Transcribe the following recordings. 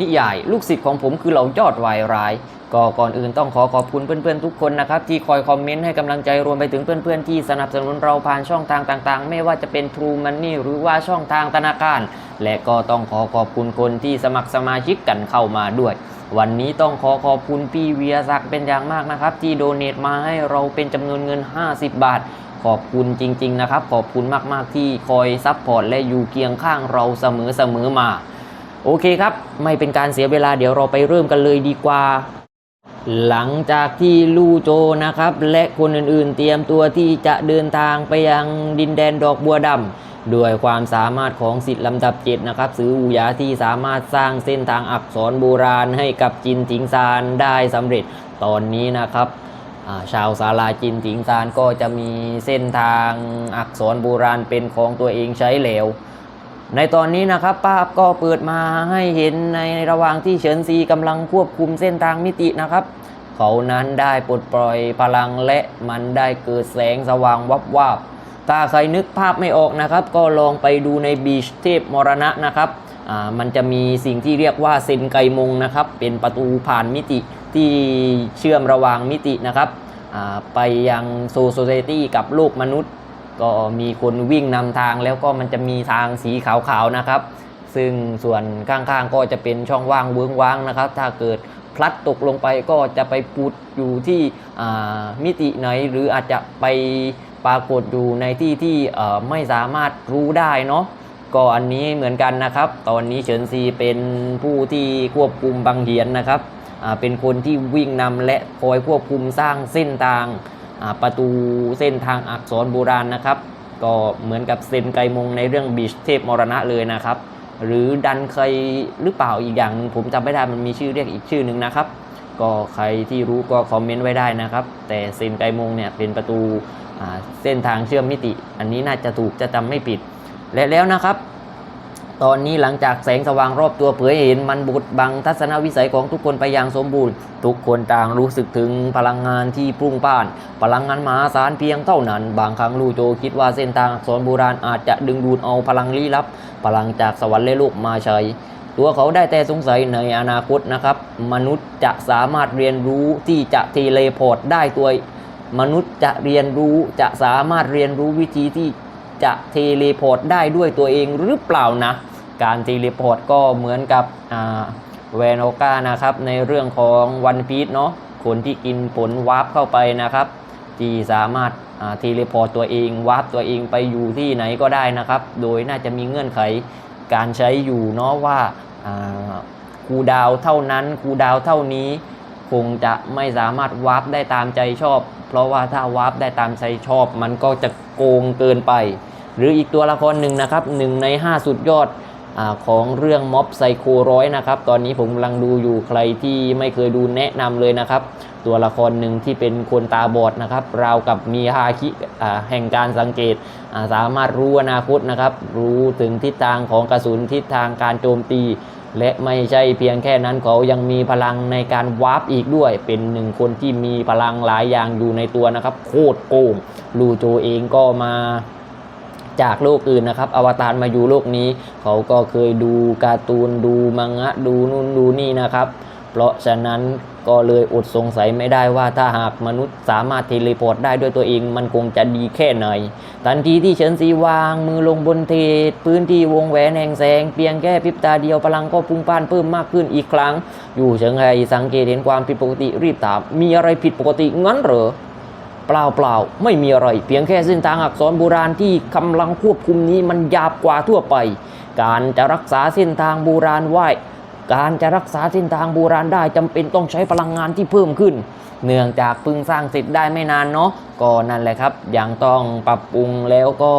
นิยาย ลูกศิษย์ของผมคือเหล่ายอดวายร้ายก็ก่อนอื่นต้องขอขอบคุณเพื่อนๆทุกคนนะครับ ที่คอยคอมเมนต์ให้กำลังใจรวมไปถึงเพื่อนๆที่สนับสนุนเราผ่านช่องทางต่างๆ ไม่ว่าจะเป็น True Money หรือว่าช่องทางธนาคาร และก็ต้องขอขอบคุณคนที่สมัครสมาชิกกันเข้ามาด้วย วันนี้ต้องขอขอบคุณพี่เวียศักดิ์เป็นอย่างมากนะครับ ที่โดเน a มาให้เราเป็นจำนวนเงิน 50 บาท ขอบคุณจริง ๆ นะครับ ขอบคุณมากๆที่คอยซัพพอร์ตและอยู่เคียงข้างเราเสมอๆมา โอเคครับ ไม่เป็นการเสียเวลาเดี๋ยวเราไปเริ่มกันเลยดีกว่า หลังจากที่ลู่โจนะครับ และคนอื่นๆ เตรียมตัวที่จะเดินทางไปยังดินแดนดอกบัวดำด้วยความสามารถของสิทธิ์ลำดับเจ็ดนะครับสืออูยาที่สามารถสร้างเส้นทางอักษรโบราณให้กับจินถิงซานได้สำเร็จตอนนี้นะครับาชาวศาลาจินถิงซานก็จะมีเส้นทางอักษรโบราณเป็นของตัวเองใช้แล้ว ในตอนนี้นะครับภาพก็เปิดมาให้เห็นในระหว่างที่เฉินซีกำลังควบคุมเส้นทางมิตินะครับ เขานั้นได้ปลดปล่อยพลังและมันได้เกิดแสงสว่างวับวาบถ้าใครนึกภาพไม่ออกนะครับ ก็ลองไปดูในบีชเทพมรณะนะครับมันจะมีสิ่งที่เรียกว่าเซนไกมงนะครับ เป็นประตูผ่านมิติที่เชื่อมระหว่างมิตินะครับไปยังโซโซเซตี้กับโลกมนุษย์ ก็มีคนวิ่งนำทางแล้วก็มันจะมีทางสีขาวๆนะครับ ซึ่งส่วนข้างๆก็จะเป็นช่องว่างเวิ้งว้างนะครับ ถ้าเกิดพลัดตกลงไปก็จะไปปุดอยู่ที่มิติไหน หรืออาจจะไปปรากฏอยู่ในที่ที่ไม่สามารถรู้ได้เนาะก็อันนี้เหมือนกันนะครับ ตอนนี้เฉินซีเป็นผู้ที่ควบคุมบางเหียนนะครับเป็นคนที่วิ่งนำและคอยควบคุมสร้างเส้นทาง ประตูเส้นทางอักษรโบราณนะครับ ก็เหมือนกับเซนไกมงในเรื่องบีชเทพมรณะเลยนะครับ หรือดันเคยหรือเปล่าอีกอย่างหนึงผมจำไม่ได้มันมีชื่อเรียกอีกชื่อหนึ่งนะครับ ก็ใครที่รู้ก็คอมเมนต์ไว้ได้นะครับ แต่เซนไกมงเนี่ยเป็นประตูเส้นทางเชื่อมมิติ อันนี้น่าจะถูกจะจำไม่ผิดและแล้วนะครับ ตอนนี้หลังจากแสงสว่างรอบตัวเผยเห็นมันบดบังทัศนวิสัยของทุกคนไปอย่างสมบูรณ์ ทุกคนต่างรู้สึกถึงพลังงานที่ปรุ่งป่าน พลังงานมหาศาลเพียงเท่านั้น บางครั้งลูโจคิดว่าเส้นทางอักษรโบราณอาจจะดึงดูดเอาพลังลี้ลับ พลังจากสวรรค์และโลกมาใช้ตัวเขาได้แต่สงสัยในอนาคตนะครับ มนุษย์จะสามารถเรียนรู้ที่จะเทเลพอร์ตได้ตัวมนุษย์จะเรียนรู้จะสามารถเรียนรู้วิธีที่ จะเทเลพอร์ตได้ด้วยตัวเองหรือเปล่านะ การเทเลพอร์ตก็เหมือนกับอ่าแวนโอกานะครับ ในเรื่องของวันพี e เนาะคนที่กินผลวาร์ปเข้าไปนะครับ ที่สามารถาเทเลพอร์ตตัวเองวาร์ปตัวเองไปอยู่ที่ไหนก็ได้นะครับ โดยน่าจะมีเงื่อนไขการใช้อยู่เนาะว่าคูดาวเท่านั้นคูดาวเท่านี้ คงจะไม่สามารถวาร์ปได้ตามใจชอบ เพราะว่าถ้าวาร์ปได้ตามใจชอบ มันก็จะโกงเกินไป หรืออีกตัวละครหนึ่งนะครับหนึ่งใน 5 สุดยอดอของเรื่องม็อบไซโคร้อยนะครับ ตอนนี้ผมกำลังดูอยู่ใครที่ไม่เคยดูแนะนำเลยนะครับ ตัวละครหนึ่งที่เป็นคนตาบอดนะครับราวกับมีฮาคิแห่งการสังเกตสามารถรู้อนาคตนะครับ รู้ถึงทิศทางของกระสุนทิศทางการโจมตี และไม่ใช่เพียงแค่นั้นเขายังมีพลังในการวาร์ปอีกด้วย เป็นหนึ่งคนที่มีพลังหลายอย่างอยู่ในตัวนะครับ โคตรโกงลูโจเองก็มาจากโลกอื่นนะครับ อวตารมาอยู่โลกนี้ เขาก็เคยดูการ์ตูนดูมังงะดูนู่นดูนี่นะครับ เพราะฉะนั้น ก็เลยอดสงสัยไม่ได้ว่าถ้าหากมนุษย์สามารถเทเลพอร์ตได้ด้วยตัวเองมันคงจะดีแค่ไหน ทันทีที่เฉินซีวางมือลงบนเทพื้นที่วงแหวนแห่งแสง เพียงแค่พริบตาเดียวพลังก็พุ่งพ่านเพิ่มมากขึ้นอีกครั้ง อยู่เฉิงไห่สังเกตเห็นความผิดปกติรีบถาม มีอะไรผิดปกติงั้นเหรอเปล่าเปล่าไม่มีอะไร เพียงแค่เส้นทางอักษรโบราณที่กำลังควบคุมนี้มันหยาบกว่าทั่วไป การจะรักษาเส้นทางโบราณไว้ การจะรักษาเส้นทางโบราณได้จำเป็นต้องใช้พลังงานที่เพิ่มขึ้น เนื่องจากเพิ่งสร้างเสร็จได้ไม่นานเนาะก็นั่นแหละครับยังต้องปรับปรุงแล้วก็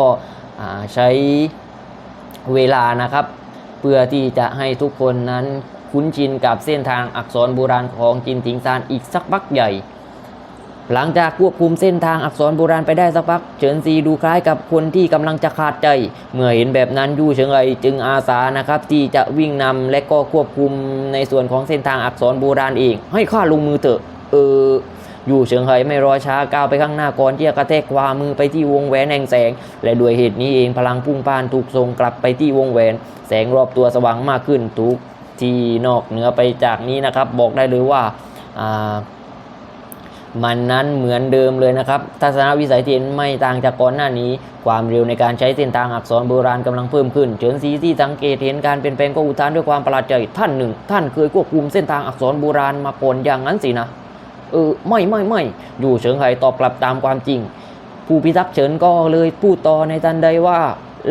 ใช้เวลานะครับ เพื่อที่จะให้ทุกคนนั้นคุ้นชินกับเส้นทางอักษรโบราณของจินถิงซานอีกสักพักใหญ่ หลังจากควบคุมเส้นทางอักษรโบราณไปได้สักพัก เฉินซีดูคล้ายกับคนที่กำลังจะขาดใจ เมื่อเห็นแบบนั้นยู่เฉิงไอจึงอาสานะครับที่จะวิ่งนำและก็ควบคุมในส่วนของเส้นทางอักษรโบราณเอง ให้ข้าลงมือเถอะ เอออยู่เฉิงไห่ไม่รอช้าก้าวไปข้างหน้าก่อนที่จะกระแทกขวามือไปที่วงแหวนแห่งแสง และด้วยเหตุนี้เองพลังพุ่งพ่านถูกส่งกลับไปที่วงแหวน แสงรอบตัวสว่างมากขึ้นถูกที่นอกเหนือไปจากนี้นะครับ บอกได้เลยว่าอ่า มันนั้นเหมือนเดิมเลยนะครับ ทัศนวิสัยที่เห็นไม่ต่างจากก่อนหน้านี้ ความเร็วในการใช้เส้นทางอักษรโบราณกำลังเพิ่มขึ้น เฉินซีที่สังเกตเห็นการเปลี่ยนแปลงก็อุทานด้วยความประหลาดใจ ท่านหนึ่ง ท่านเคยควบคุมเส้นทางอักษรโบราณมาก่อนอย่างนั้นสินะ เออ ไม่ไม่ไม่อยู่เฉิงไห่ตอบกลับตามความจริง ผู้พิทักษ์เฉินก็เลยพูดต่อในทันใดว่า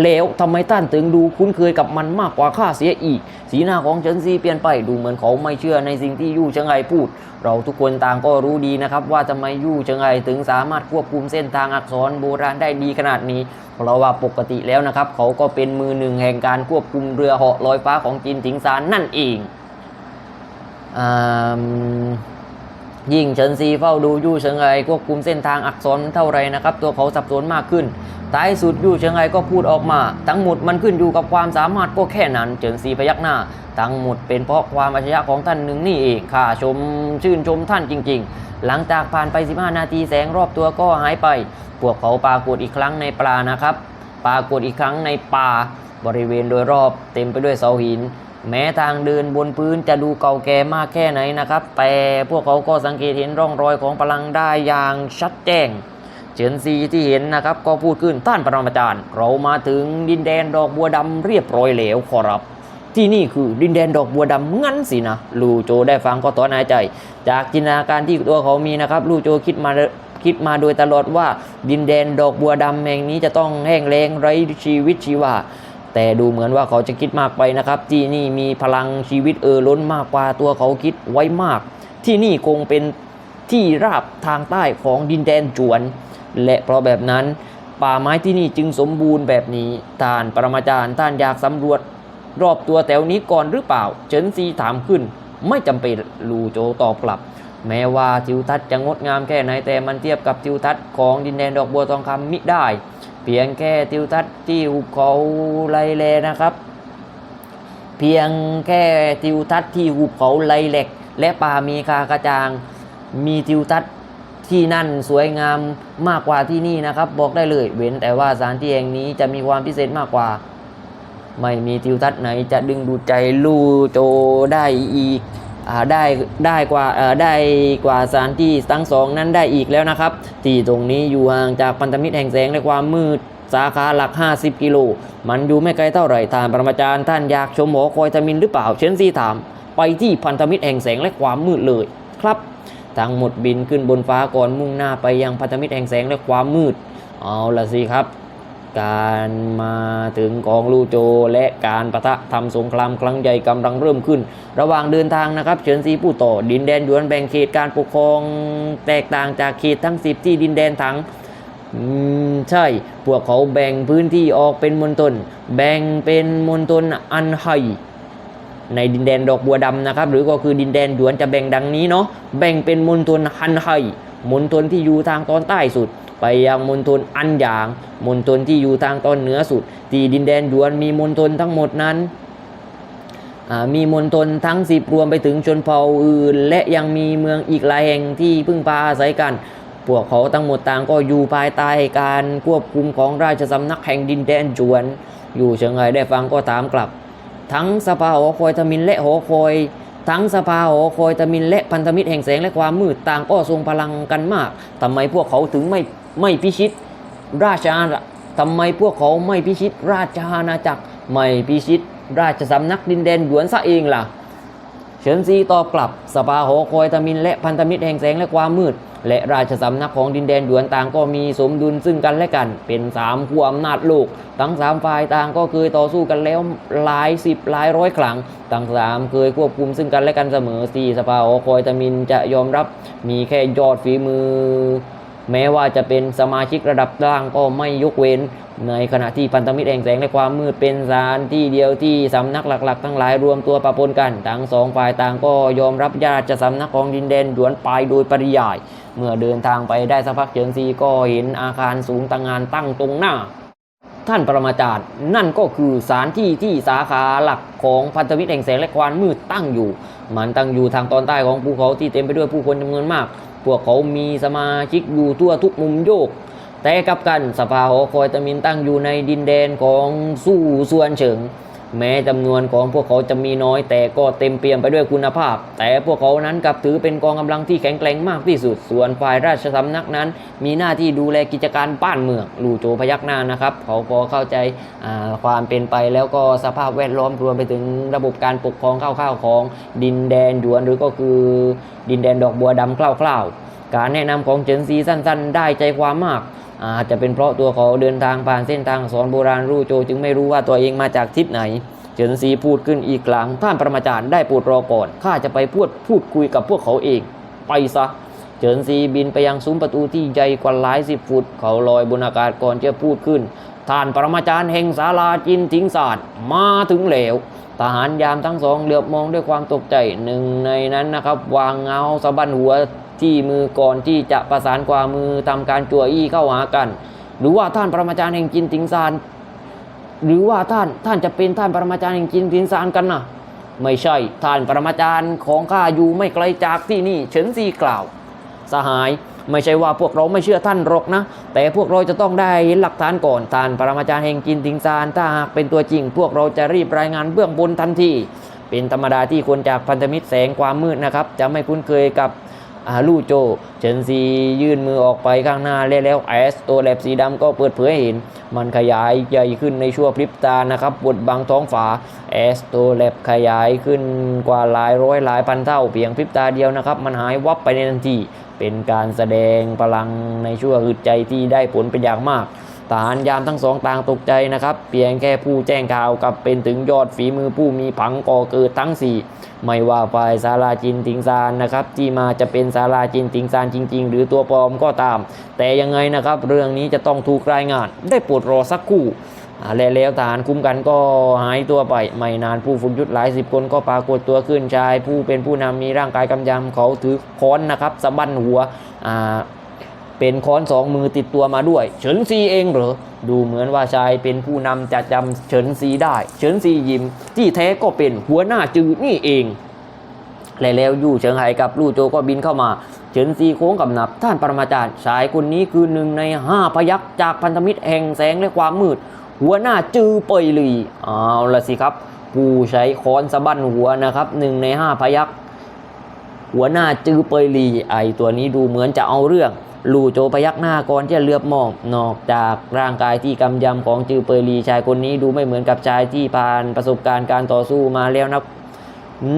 แล้วทำไมท่านถึงดูคุ้นเคยกับมันมากกว่าข้าเสียอีก สีหน้าของเฉินซีเปลี่ยนไปดูเหมือนเขาไม่เชื่อในสิ่งที่ยู่เฉิงไห่พูด เราทุกคนต่างก็รู้ดีนะครับ ว่าทำไมยู่เฉิงไห่ถึงสามารถควบคุมเส้นทางอักษรโบราณได้ดีขนาดนี้ เพราะว่าปกติแล้วนะครับ เขาก็เป็นมือหนึ่งแห่งการควบคุมเรือเหาะลอยฟ้าของจีนถิงซานนั่นเองอ่ายิ่งเฉินซีเฝ้าดูยู่เฉิงไอควบคุมเส้นทางอักษรเท่าไรนะครับ ตัวเขาสับสนมากขึ้น ท้ายสุดยู่เฉิงไอก็พูดออกมา ทั้งหมดมันขึ้นอยู่กับความสามารถก็แค่นั้นเฉินซีพยักหน้า ทั้งหมดเป็นเพราะความอัจฉริยะของท่านหนึ่งนี่เองข้าชมชื่นชมท่านจริง ๆ หลังจากผ่านไป 15 นาทีแสงรอบตัวก็หายไป พวกเขาปรากฏอีกครั้งในปลานะครับ ปรากฏอีกครั้งในป่า บริเวณโดยรอบเต็มไปด้วยเสาหิน แม้ทางเดินบนพื้นจะดูเก่าแก่มากแค่ไหนนะครับ แต่พวกเขาก็สังเกตเห็นร่องรอยของพลังได้อย่างชัดแจ้ง เฉินซีที่เห็นนะครับก็พูดขึ้นท่านปรมาจารย์ เรามาถึงดินแดนดอกบัวดำเรียบร้อยแล้วขอรับที่นี่คือดินแดนดอกบัวดำงั้นสินะลูโจได้ฟังก็ถอนหายใจ จากจินตนาการที่ตัวเขามีนะครับลูโจคิดมาคิดมาโดยตลอดว่า ดินแดนดอกบัวดำแห่งนี้จะต้องแห้งแล้งไร้ชีวิตชีวาแต่ดูเหมือนว่าเขาจะคิดมากไปนะครับ ที่นี่มีพลังชีวิตเออล้นมากกว่าตัวเขาคิดไว้มาก ที่นี่คงเป็นที่ราบทางใต้ของดินแดนจวน และเพราะแบบนั้น ป่าไม้ที่นี่จึงสมบูรณ์แบบนี้ท่านปรมาจารย์ท่านอยากสำรวจ รอบตัวแถวนี้ก่อนหรือเปล่า เฉินซีถามขึ้น ไม่จำเป็นลูโจตอบกลับ แม้ว่าทิวทัศน์จะงดงามแค่ไหนแต่มันเทียบกับทิวทัศน์ของดินแดนดอกบัวทองคำมิได้ เพียงแค่ทิวทัศน์ที่หุบเขาไลเลนะครับ เพียงแค่ทิวทัศน์ที่หุบเขาไลเหลกและป่ามีคากระจาง มีทิวทัศน์ ที่นั่นสวยงามมากกว่าที่นี่นะครับ บอกได้เลย เว้นแต่ว่าสถานที่แห่งนี้จะมีความพิเศษมากกว่า ไม่มีทิวทัศน์ไหนจะดึงดูดใจลู่โจได้อีกอได้ได้กว่าได้กว่าสถานที่ทั้งสองนั้นได้อีกแล้วนะครับ ที่ตรงนี้อยู่ห่างจากพันธมิตรแห่งแสงและความมืดสาขาหลัก 50 กิโล มันอยู่ไม่ไกลเท่าไหร่ท่านปรมาจารย์ท่านอยากชมหอคอยทมินหรือเปล่า เชนซีถาม ไปที่พันธมิตรแห่งแสงและความมืดเลย ครับ ทั้งหมดบินขึ้นบนฟ้าก่อนมุ่งหน้าไปยังพันธมิตรแห่งแสงและความมืด เอาละสิครับ การมาถึงของลูโจและการประทะทำสงครามครั้งใหญ่กำลังเริ่มขึ้น ระหว่างเดินทางนะครับ เฉินซีผู้ต่อดินแดนยวนแบ่งเขตการปกครองแตกต่างจากเขตทั้ง 10 ที่ดินแดนถังใช่ พวกเขาแบ่งพื้นที่ออกเป็นมณฑลแบ่งเป็นมณฑลอันไฮ ในดินแดนดอกบัวดำนะครับหรือก็คือดินแดนหยวนจะแบ่งดังนี้เนาะแบ่งเป็นมณฑลฮันไฮมณฑลที่อยู่ทางตอนใต้สุด ไปยังมณฑลอันหยางมณฑลที่อยู่ทางตอนเหนือสุด ที่ดินแดนหยวนมีมณฑลทั้งหมดนั้นมีมณฑลทั้ง10รวมไปถึงชนเผ่าอื่น และยังมีเมืองอีกหลายแห่งที่พึ่งพาอาศัยกัน พวกเขาทั้งหมดต่างก็อยู่ภายใต้การควบคุมของราชสำนักแห่งดินแดนจวน อยู่เชิงไงได้ฟังก็ถามกลับ ทั้งสภาหอคอยทมินและหอคอยทั้งสภาหอคอยทมินและพันธมิตรแห่งแสงและความมืดต่างก็ทรงพลังกันมากทำไมพวกเขาถึงไม่ไม่พิชิต ราชอาณาทำไมพวกเขาไม่พิชิต ราชอาณาจักร ไม่พิชิต ราชสำนักดินแดนหยวนซะเองล่ะ ฉินซีตอบกลับ สภาหอคอยทมินและพันธมิตรแห่งแสงและความมืด และราชสำนักของดินแดนหยวนต่างก็มีสมดุลซึ่งกันและกัน เป็นสามขั้วอำนาจโลก ทั้งสามฝ่ายต่างก็เคยต่อสู้กันแล้วหลายสิบหลายร้อยครั้งทั้งสามเคยควบคุมซึ่งกันและกันเสมอสีสภาหอคอยทมินจะยอมรับมีแค่ยอดฝีมือ แม้ว่าจะเป็นสมาชิกระดับล่างก็ไม่ยกเว้น ในขณะที่พันธมิตรแห่งแสงและความมืดเป็นสารที่เดียวที่สำนักหลัก ๆ ทั้งหลายรวมตัวประปนกันทั้งสองฝ่ายต่างก็ยอมรับญาติจะสำนักของดินแดนดวนไปโดยปริยาย เมื่อเดินทางไปได้สักพักเฉิงซีก็เห็นอาคารสูงตั้งงานตั้งตรงหน้า ท่านปรมาจารย์ นั่นก็คือสถานที่ที่สาขาหลักของพันธมิตรแห่งแสงและความมืดตั้งอยู่ มันตั้งอยู่ทางตอนใต้ของภูเขาที่เต็มไปด้วยผู้คนจำนวนมาก พวกเขามีสมาชิกอยู่ทั่วทุกมุมโยก แต่กับกันสภาหอคอยตะมินตั้งอยู่ในดินแดนของสู้ส่วนเฉิง แม้จำนวนของพวกเขาจะมีน้อยแต่ก็เต็มเปี่ยมไปด้วยคุณภาพ แต่พวกเขานั้นกลับถือเป็นกองกำลังที่แข็งแกร่งมากที่สุด ส่วนฝ่ายราชสำนักนั้น มีหน้าที่ดูแลกิจการบ้านเมืองลู่โจพยักหน้านะครับ เขาพอเข้าใจความเป็นไปแล้วก็สภาพแวดล้อมรวมไปถึงระบบการปกครองคร่าวๆของดินแดนหยวนหรือก็คือดินแดนดอกบัวดำคร่าวๆ การแนะนำของเจินซีสั้น ๆ ได้ใจความมากอาจจะเป็นเพราะตัวเขาเดินทางผ่านเส้นทางสอนโบราณรู่โจจึงไม่รู้ว่าตัวเองมาจากทิศไหนเจินซีพูดขึ้นอีกครั้งท่านประมาจารย์ได้โปรดรอก่อนข้าจะไปพูดพูดคุยกับพวกเขาเอง ไปซะเจินซีบินไปยังซุ้มประตูที่ใหญ่กว่าหลายสิบฟุต เขาลอยบนอากาศก่อนจะพูดขึ้นท่านปรมาจารย์แห่งศาลาจินทิงศาสตร์มาถึงแล้วทหารยามทั้งสองเหลือบมองด้วยความตกใจหนึ่งในนั้นนะครับ วางเงาสะบันหัว ที่มือก่อนที่จะประสานกว่ามือทำการจั่วอี้เข้าหากัน หรือว่าท่านปรมาจารย์แห่งจินทิงซานหรือว่าท่านท่านจะเป็นท่านปรมาจารย์แห่งจินทิงซานกันนะไม่ใช่ท่านปรมาจารย์ของข้าอยู่ไม่ไกลจากที่นี่เฉินซีกล่าว สหายไม่ใช่ว่าพวกเราไม่เชื่อท่านหรอกนะ แต่พวกเราจะต้องได้เห็นหลักฐานก่อนท่านปรมาจารย์แห่งจินทิงซานถ้าหากเป็นตัวจริง พวกเราจะรีบรายงานเบื้องบนทันทีเป็นธรรมดาที่คนจากพันธมิตรแสงความมืดนะครับ จะไม่คุ้นเคยกับ อาลู่โจ เฉินซียื่นมือออกไปข้างหน้าแล้วแล้วแอสตัวแลบสีดำก็เปิดเผยห้เห็น มันขยายใหญ่ขึ้นในชั่วพริบตานะครับบดบังท้องฝาแอสโตแลบขยายขึ้นกว่าหลายร้อยหลายพันเท่าเพียงพริบตาเดียวนะครับ มันหายวับไปในทันทีเป็นการแสดงพลังในชั่วอึดใจที่ได้ผลเป็นอย่างมาก ทหารยามทั้งสองต่างตกใจนะครับ เพียงแค่ผู้แจ้งข่าวกับเป็นถึงยอดฝีมือผู้มีผังก่อเกิดทั้งสี่ไม่ว่าฝ่ายซาลาจินติงซานนะครับ ที่มาจะเป็นซาลาจินติงซานจริง ๆ หรือตัวปลอมก็ตาม แต่ยังไงนะครับ เรื่องนี้จะต้องถูกรายงาน ได้ปรดรอสักคู่และแล้วทหารคุ้มกันก็หายตัวไป ไม่นานผู้ฝึกยุทธหลายสิบคนก็ปรากฏตัวขึ้นชาย ผู้เป็นผู้นำมีร่างกายกำยำเขาถือค้อนนะครับสะบั้นหัวอ่า เป็นค้อนสองมือติดตัวมาด้วย เฉินซีเองเหรอ ดูเหมือนว่าชายเป็นผู้นำจะจำเฉินซีได้ เฉินซียิ้มที่แท้ก็เป็นหัวหน้าจือนี่เองและแล้วยู่เฉิงไห่กับลู่โจก็บินเข้ามา เฉินซีโค้งกับนับ ท่านปรมาจารย์ ชายคนนี้คือหนึ่งในห้าพยักจากพันธมิตรแห่งแสงและความมืด หัวหน้าจือเปยหลีเอาละสิครับ ผู้ใช้ค้อนสะบั้นหัวนะครับหนึ่งในห้าพยักหัวหน้าจือเปยลีไอตัวนี้ดูเหมือนจะเอาเรื่อง ลู่โจพยักหน้าก่อนที่จะเลือบมองนอกจากร่างกายที่กำยำของจือเปยลีชายคนนี้ดูไม่เหมือนกับชายที่ผ่านประสบการณ์การต่อสู้มาแล้วนะ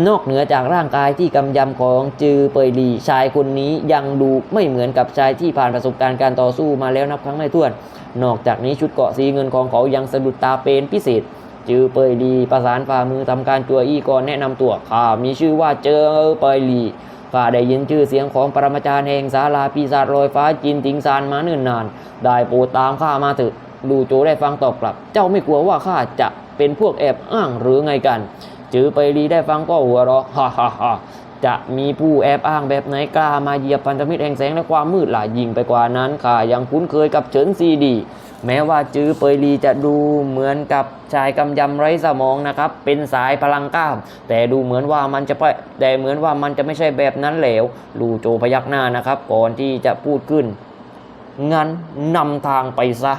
นอกเหนือจากร่างกายที่กำยำของจือเปยลีชายคนนี้ยังดูไม่เหมือนกับชายที่ผ่านประสบการณ์การต่อสู้มาแล้วนับครั้งไม่ถ้วน นอกจากนี้ชุดเกราะสีเงินของเขายังสะดุดตาเป็นพิเศษ จือเปยลีประสานฝ่ามือทำการจัวอี้ก่อนแนะนำตัวข้ามีชื่อว่าเจอเปยลี ข้าได้ยินชื่อเสียงของปรมาจารย์แห่งศาลาปีศาจลอยฟ้าจินติงซานมาเนิ่นนาน ได้โปรดตามข้ามาเถอะดูโจได้ฟังตอบกลับ เจ้าไม่กลัวว่าข้าจะเป็นพวกแอบอ้างหรือไงกัน จือไปรีได้ฟังก็หัวเราะฮ่าฮ่าฮ่าจะมีผู้แอบอ้างแบบไหนกล้ามาเหยียบพันธมิตรแห่งแสงและความมืดหล่ะยิ่งไปกว่านั้นข้ายังคุ้นเคยกับเฉินซีดี แม้ว่าจื้อเปยลีจะดูเหมือนกับชายกำยำไร้สมองนะครับ เป็นสายพลังกล้ามแต่ดูเหมือนว่ามันจะไปแต่เหมือนว่ามันจะไม่ใช่แบบนั้นแล้วลูโจพยักหน้านะครับ ก่อนที่จะพูดขึ้น งั้นนำทางไปซะ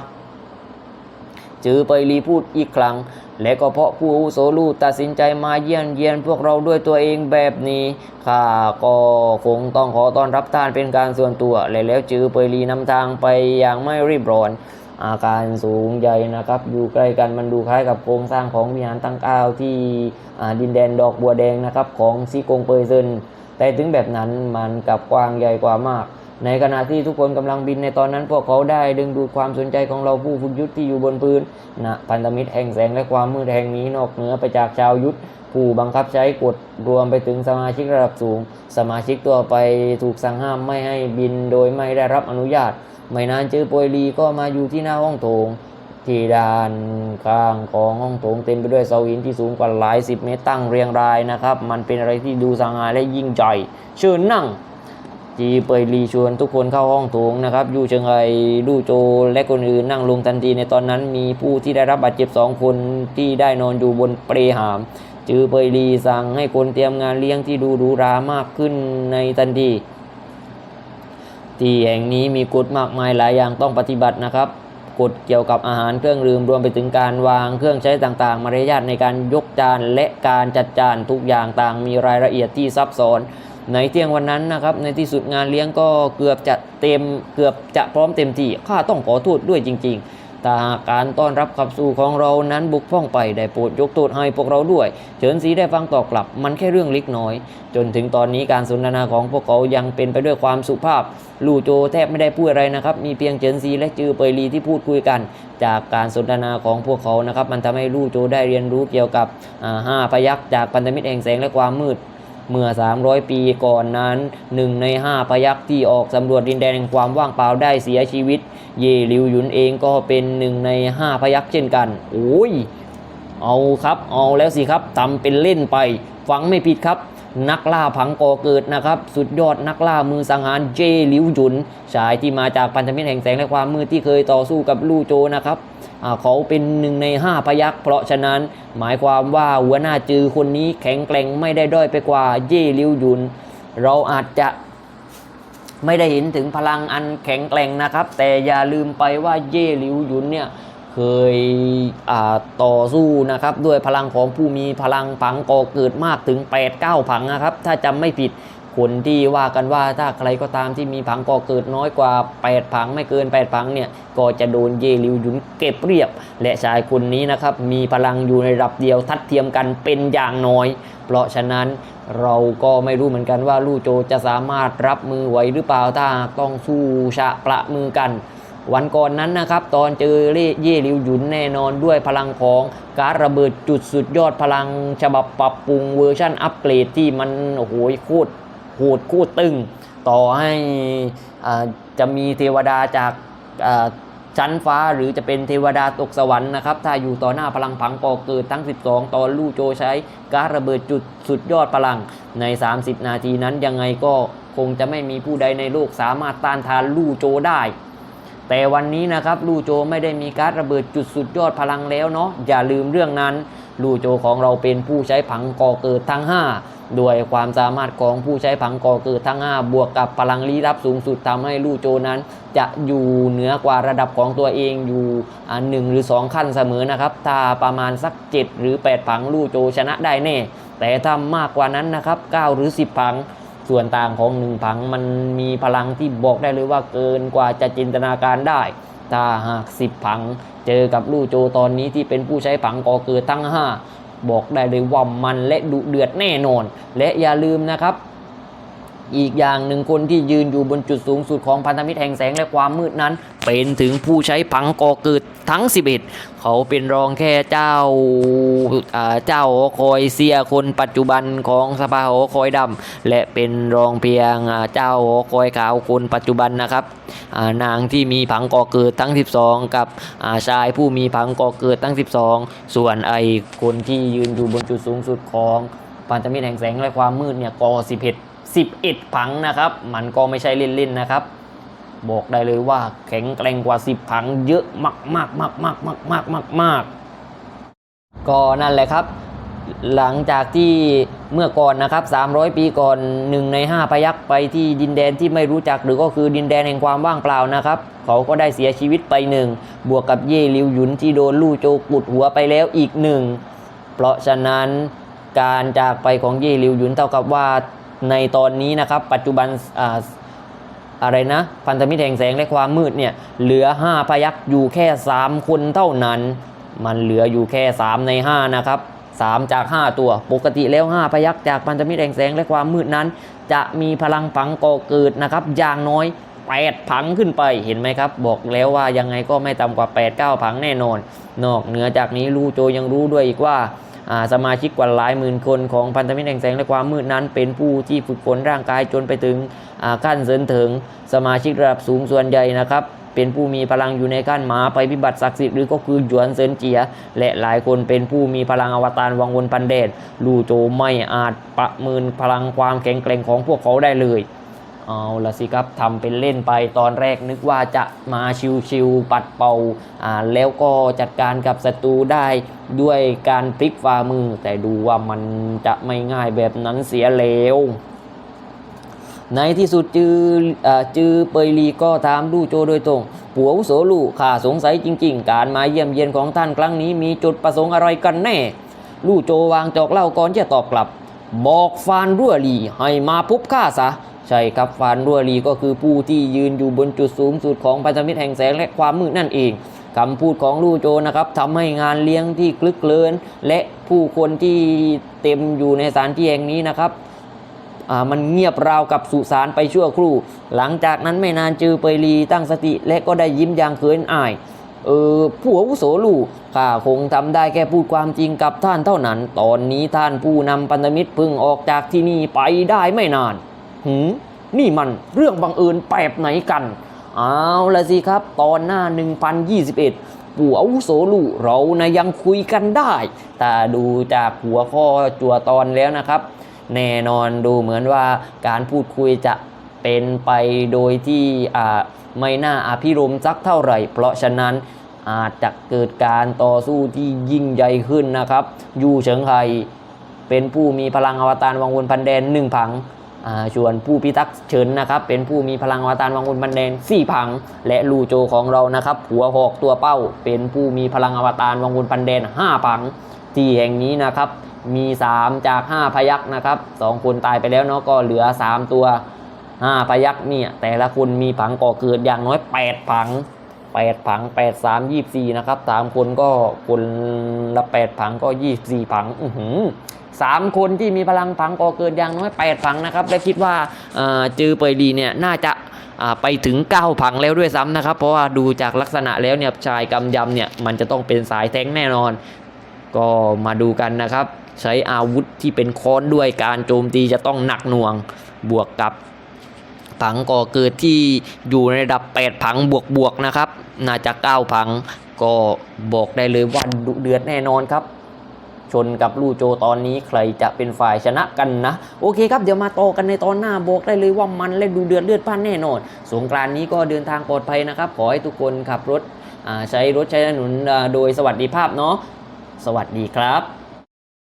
จือไปรีพูดอีกครั้ง และก็เพราะผู้อุโสลูตัดสินใจมาเยี่ยนเยียนพวกเราด้วยตัวเองแบบนี้ข้าก็คงต้องขอต้อนรับท่านเป็นการส่วนตัวและแล้วจือไปรีนำทางไปอย่างไม่รีบร้อน อาการสูงใหญ่นะครับ อยู่ใกล้กันมันดูคล้ายกับโครงสร้างของวิหารตั้งเก้าที่ดินแดนดอกบัวแดงนะครับของซีกงเปยเซนแต่ถึงแบบนั้นมันกลับกว้างใหญ่กว่ามาก ในขณะที่ทุกคนกำลังบินในตอนนั้น พวกเขาได้ดึงดูดความสนใจของเราผู้ฝึกยุทธที่อยู่บนพื้นนะพันธมิตรแห่งแสงและความมืดแห่งนี้นอกเหนือไปจากชาวยุทธผู้บังคับใช้กฎรวมไปถึงสมาชิกระดับสูง สมาชิกตัวไปถูกสั่งห้ามไม่ให้บินโดยไม่ได้รับอนุญาต ไม่นานเจอโปยลีก็มาอยู่ที่หน้าห้องโถง ที่ด้านข้างของห้องโถงเต็มไปด้วยเสาหินที่สูงกว่าหลายสิบเมตรตั้งเรียงรายนะครับ มันเป็นอะไรที่ดูสง่าและยิ่งใหญ่เชิญนั่งจีเปยลีชวนทุกคนเข้าห้องโถงนะครับยูเชิงไอลู่โจและคนอื่นนั่งลงทันทีในตอนนั้นมีผู้ที่ได้รับบาดเจ็บสองคนที่ได้นอนอยู่บนเปลหามจือเปยลีสั่งให้คนเตรียมงานเลี้ยงที่ดูหรูหรามากขึ้นในทันที ที่แห่งนี้มีกฎมากมายหลายอย่างต้องปฏิบัตินะครับกฎเกี่ยวกับอาหารเครื่องดื่มรวมไปถึงการวางเครื่องใช้ต่างๆ มารยาทในการยกจานและการจัดจานทุกอย่างต่างมีรายละเอียดที่ซับซ้อนในเที่ยงวันนั้นนะครับในที่สุดงานเลี้ยงก็เกือบจะเต็มเกือบจะพร้อมเต็มที่ข้าต้องขอโทษด้วยจริง ๆ แต่หากการต้อนรับขับสู่ของเรานั้นบุกพร่องไปได้โปรดยกโทษให้พวกเราด้วย เฉินสีได้ฟังตอบกลับมันแค่เรื่องเล็กน้อย จนถึงตอนนี้การสนทนาของพวกเขายังเป็นไปด้วยความสุภาพ ลู่โจแทบไม่ได้พูดอะไรนะครับ มีเพียงเฉินซีและจือเปยลีที่พูดคุยกัน จากการสนทนาของพวกเขานะครับ มันทำให้ลู่โจได้เรียนรู้เกี่ยวกับห้าพยักษ์จากพันธมิตรแห่งแสงและความมืด เมื่อ 300 ปีก่อนนั้นหนึ่งใน 5 พยักษ์ที่ออกสำรวจดินแดนแห่งความว่างเปล่าได้เสียชีวิต เยลิวหยุนเองก็เป็นหนึ่งใน 5 พยักษ์เช่นกัน โอ้ย เอาครับ เอาแล้วสิครับทำเป็นเล่นไป ฟังไม่ผิดครับ นักล่าผังก่อเกิดนะครับ สุดยอดนักล่ามือสังหารเจหลิวหยุน ชายที่มาจากพันธมิตรแห่งแสงและความมืดที่เคยต่อสู้กับลู่โจนะครับเขาเป็นหนึ่งใน 5 พยักษ์เพราะฉะนั้นหมายความว่าหัวหน้าจือคนนี้แข็งแกร่งไม่ได้ด้อยไปกว่าเย่ลิวหยุน เราอาจจะไม่ได้เห็นถึงพลังอันแข็งแกร่งนะครับ แต่อย่าลืมไปว่าเย่ลิวหยุนเนี่ย เคยต่อสู้นะครับด้วยพลังของผู้มีพลังผังก่อเกิดมากถึง 8 9 ผังนะครับ ถ้าจำไม่ผิดคนที่ว่ากันว่าถ้าใครก็ตามที่มีผังก่อเกิดน้อยกว่า 8 ผังไม่เกิน 8 ผังเนี่ยก็จะโดนเย่หลิวหยุนเก็บเรียบ และชายคนนี้นะครับมีพลังอยู่ในระดับเดียวทัดเทียมกันเป็นอย่างน้อย เพราะฉะนั้นเราก็ไม่รู้เหมือนกันว่าลู่โจจะสามารถรับมือไหวหรือเปล่าถ้าต้องสู้ชะประมือกัน วันก่อนนั้นนะครับ ตอนเจอเล่เย่หลิวหยุนแน่นอนด้วยพลังของการระเบิดจุดสุดยอดพลังฉบับปรับปรุงเวอร์ชันอัปเกรดที่มันโอ้โหโคตรโหดโคตรตึง ต่อให้อ่าจะมีเทวดาจากอ่าชั้นฟ้าหรือจะเป็นเทวดาตกสวรรค์นะครับ ถ้าอยู่ต่อหน้าพลังผังก่อเกิดทั้ง 12 ตอนลู่โจใช้การระเบิดจุดสุดยอดพลังใน 30 นาทีนั้นยังไงก็คงจะไม่มีผู้ใดในโลกสามารถต้านทานลู่โจได้ แต่วันนี้นะครับลู่โจไม่ได้มีการระเบิดจุดสุดยอดพลังแล้วเนาะอย่าลืมเรื่องนั้นลู่โจของเราเป็นผู้ใช้ผังก่อเกิดทั้ง 5 ด้วยความสามารถของผู้ใช้ผังก่อเกิดทั้ง 5 บวกกับพลังลี้ลับสูงสุดทำให้ลู่โจนั้น จะอยู่เหนือกว่าระดับของตัวเองอยู่อ่าหนึ่งหรือ 2 ขั้นเสมอนะครับ ถ้าประมาณสัก 7 หรือ 8 ผังลู่โจชนะได้แน่ แต่ถ้ามากกว่านั้นนะครับ 9 หรือ 10 ผัง ส่วนต่างของหนึ่งผังมันมีพลังที่บอกได้เลยว่าเกินกว่าจะจินตนาการได้ ถ้าหากสิบผัง เจอกับลู่โจตอนนี้ที่เป็นผู้ใช้ผังก่อเกิดทั้ง 5 บอกได้เลยว่ามันและดุเดือดแน่นอน และอย่าลืมนะครับ อีกอย่างหนึ่งคนที่ยืนอยู่บนจุดสูงสุดของพันธมิตรแห่งแสงและความมืดนั้น เป็นถึงผู้ใช้ผังก่อเกิดทั้ง 11 เขาเป็นรองแค่เจ้าเจ้าหอคอยเสียคนปัจจุบันของสภาหอคอยดำและเป็นรองเพียงเจ้าหอคอยขาวคนปัจจุบันนะครับนางที่มีผังก่อเกิดทั้ง 12 กับาชายผู้มีผังก่อเกิดทั้ง 12 ส่วนไอคนที่ยืนอยู่บนจุดสูงสุดของพันธมิตรแห่งแสงและความมืดเนี่ยก่อ11 11 ผังนะครับ มันก็ไม่ใช่เล่นๆนะครับ บอกได้เลยว่าแข็งแกร่งกว่า 10 ผังเยอะมากมากมากมากมากมากมากมากก็นั่นแหละครับ หลังจากที่เมื่อก่อนนะครับ 300 ปีก่อนหนึ่งใน 5 พยักไปที่ดินแดนที่ไม่รู้จักหรือก็คือดินแดนแห่งความว่างเปล่านะครับ เขาก็ได้เสียชีวิตไปหนึ่งบวกกับเย่ลิวหยุนที่โดนลู่โจกุดหัวไปแล้วอีกหนึ่งเพราะฉะนั้นการจากไปของเย่ลิวหยุนเท่ากับว่า ในตอนนี้นะครับ ปัจจุบันอ่าอะไรนะ พันธมิตรแห่งแสงและความมืดเนี่ยเหลือ 5 พยักอยู่แค่ 3 คนเท่านั้น มันเหลืออยู่แค่ 3 ใน 5 นะครับ 3 จาก 5 ตัวปกติแล้ว 5 พยักจากพันธมิตรแห่งแสงและความมืดนั้น จะมีพลังผังก่อเกิดนะครับอย่างน้อย8ผังขึ้นไปเห็นไหมครับ บอกแล้วว่ายังไงก็ไม่ต่ำกว่า 8 9 ผังแน่นอน นอกเหนือจากนี้ลูโจยังรู้ด้วยอีกว่า สมาชิกกว่าหลายหมื่นคนของพันธมิตรแห่งแสงและความมืดนั้น เป็นผู้ที่ฝึกฝนร่างกายจนไปถึงขั้นเสริญถึงสมาชิกระดับสูงส่วนใหญ่นะครับเป็นผู้มีพลังอยู่ในขั้นหมาไปพิบัติศักดิ์สิทธิ์หรือก็คือหยวนเซินเจีย และหลายคนเป็นผู้มีพลังอวตารวังวนพันเดชลู่โจไม่อาจประเมินพลังความแข็งแกร่งของพวกเขาได้เลย เอาละสิครับทำเป็นเล่นไปตอนแรกนึกว่าจะมาชิวๆปัดเป่าอ่าแล้วก็จัดการกับศัตรูได้ด้วยการพลิกฝ่ามือ แต่ดูว่ามันจะไม่ง่ายแบบนั้นเสียแล้วในที่สุดจืออจือเปยลีก็ถามลู่โจโดยตรงผัวอุโสลู่ข้าสงสัยจริง ๆ การมาเยี่ยมเยียนของท่านครั้งนี้มีจุดประสงค์อะไรกันแน่ ลู่โจวางจอกเล้าก่อนจะตอบกลับ บอกฟานรั่วหลีให้มาพบข้าซะ ใช่ครับฟานรัวลีก็คือผู้ที่ยืนอยู่บนจุดสูงสุดของพันธมิตรแห่งแสงและความมืดนั่นเองคำพูดของลู่โจนะครับทำให้งานเลี้ยงที่คลึกเคลิ้นและผู้คนที่เต็มอยู่ในสถานที่แห่งนี้นะครับมันเงียบราวกับสุสานไปชั่วครู่ หลังจากนั้นไม่นานจือเปยลีตั้งสติและก็ได้ยิ้มอย่างเขินอายเออผู้อาวุโสลูกข้าคงทำได้แค่พูดความจริงกับท่านเท่านั้น ตอนนี้ท่านผู้นำพันธมิตรเพึ่งออกจากที่นี่ไปได้ไม่นาน หืมนี่มันเรื่องบังเอิญแปบไหนกัน เอาละสิครับ ตอนหน้า 1021 ปู่อาวุโสลูเรานะยังคุยกันได้ แต่ดูจากหัวข้อจัวตอนแล้วนะครับ แน่นอนดูเหมือนว่าการพูดคุยจะเป็นไปโดยที่อ่าไม่น่าอภิรมสักเท่าไหร่ เพราะฉะนั้นอาจจะเกิดการต่อสู้ที่ยิ่งใหญ่ขึ้นนะครับ ยูเฉิงไคเป็นผู้มีพลังอวตารวังวนพันแดนหนึ่งผัง อ่าส่วนผู้พิทักษ์เฉินนะครับ เป็นผู้มีพลังอวตารวังวนพันแดนสี่ผัง และลูโจของเรานะครับ หัวหอกตัวเป้า เป็นผู้มีพลังอวตารวังวนพันแดนห้าผัง ที่แห่งนี้นะครับ มี 3 จาก 5 พยักษ์นะครับ2คนตายไปแล้วเนาะก็เหลือ 3 ตัว 5 พยักษ์เนี่ย แต่ละคนมีผังก่อเกิดอย่างน้อย 8 ผัง 8 ผัง 8 3 24 นะครับ 3 คนก็คนละ 8 ผังก็ 24 ผัง อือหือ สามคนที่มีพลังผังก่อเกิดอย่างน้อย8ผังนะครับ และคิดว่าจือเปยดีเนี่ยน่าจะไปถึง 9 ผังแล้วด้วยซ้ำนะครับ เพราะว่าดูจากลักษณะแล้วเนี่ยชายกำยำเนี่ยมันจะต้องเป็นสายแท้งแน่นอน ก็มาดูกันนะครับ ใช้อาวุธที่เป็นค้อนด้วยการโจมตีจะต้องหนักหน่วงบวกกับผังก่อเกิดที่อยู่ในระดับ 8 ผังบวกบวกนะครับ น่าจะ 9 ผังก็บอกได้เลยว่าดุเดือดแน่นอนครับ ชนกับลู่โจตอนนี้ใครจะเป็นฝ่ายชนะกันนะ โอเคครับเดี๋ยวมาต่อกันในตอนหน้าบอกได้เลยว่ามันและดูเดือดเลือดพล่านแน่นอน สงกรานนี้ก็เดินทางปลอดภัยนะครับ ขอให้ทุกคนขับรถใช้รถใช้ถนนโดยสวัสดิภาพเนาะสวัสดีครับ